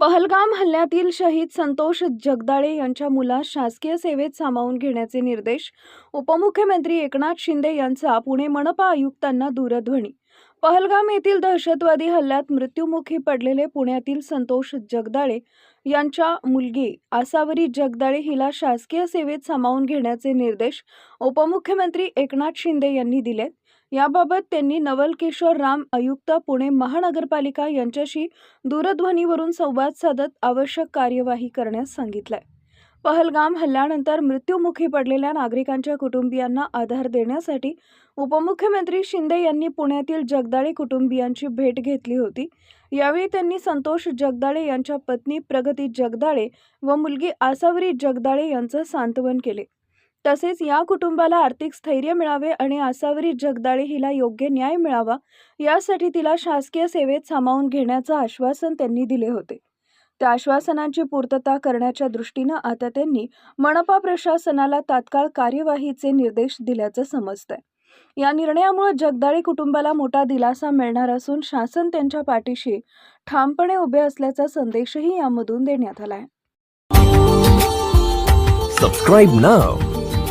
पहलगाम हल्ल्यातील शहीद संतोष जगदाळे यांच्या मुलास शासकीय सेवेत सामावून घेण्याचे निर्देश उपमुख्यमंत्री एकनाथ शिंदे यांचा पुणे मनपा आयुक्तांना दूरध्वनी. पहलगाम येथील दहशतवादी हल्ल्यात मृत्युमुखी पडलेले पुण्यातील संतोष जगदाळे यांच्या मुलगी आसावरी जगदाळे हिला शासकीय सेवेत सामावून घेण्याचे निर्देश उपमुख्यमंत्री एकनाथ शिंदे यांनी दिलेत. याबाबत त्यांनी नवल किशोर राम आयुक्त पुणे महानगरपालिका यांच्याशी दूरध्वनीवरून संवाद साधत आवश्यक कार्यवाही करण्यास सांगितलंय. पहलगाम हल्ल्यानंतर मृत्युमुखी पडलेल्या नागरिकांच्या कुटुंबियांना आधार देण्यासाठी उपमुख्यमंत्री शिंदे यांनी पुण्यातील जगदाळे कुटुंबियांची भेट घेतली होती. यावेळी त्यांनी संतोष जगदाळे यांच्या पत्नी प्रगती जगदाळे व मुलगी आसावरी जगदाळे यांचं सांत्वन केले. तसेच या कुटुंबाला आर्थिक स्थैर्य मिळावे आणि आसावरी जगदाळे हिला योग्य न्याय मिळावा यासाठी तिला शासकीय सेवेत सामावून घेण्याचं आश्वासन त्यांनी दिले होते. त्या आश्वासनांची पूर्तता करण्याच्या दृष्टीनं आता त्यांनी मनपा प्रशासनाला तात्काळ कार्यवाहीचे निर्देश दिल्याचं समजतंय. या निर्णयामुळे जगदाळे कुटुंबाला मोठा दिलासा मिळणार असून शासन त्यांच्या पाठीशी ठामपणे उभे असल्याचा संदेशही यामधून देण्यात आलाय. Subscribe now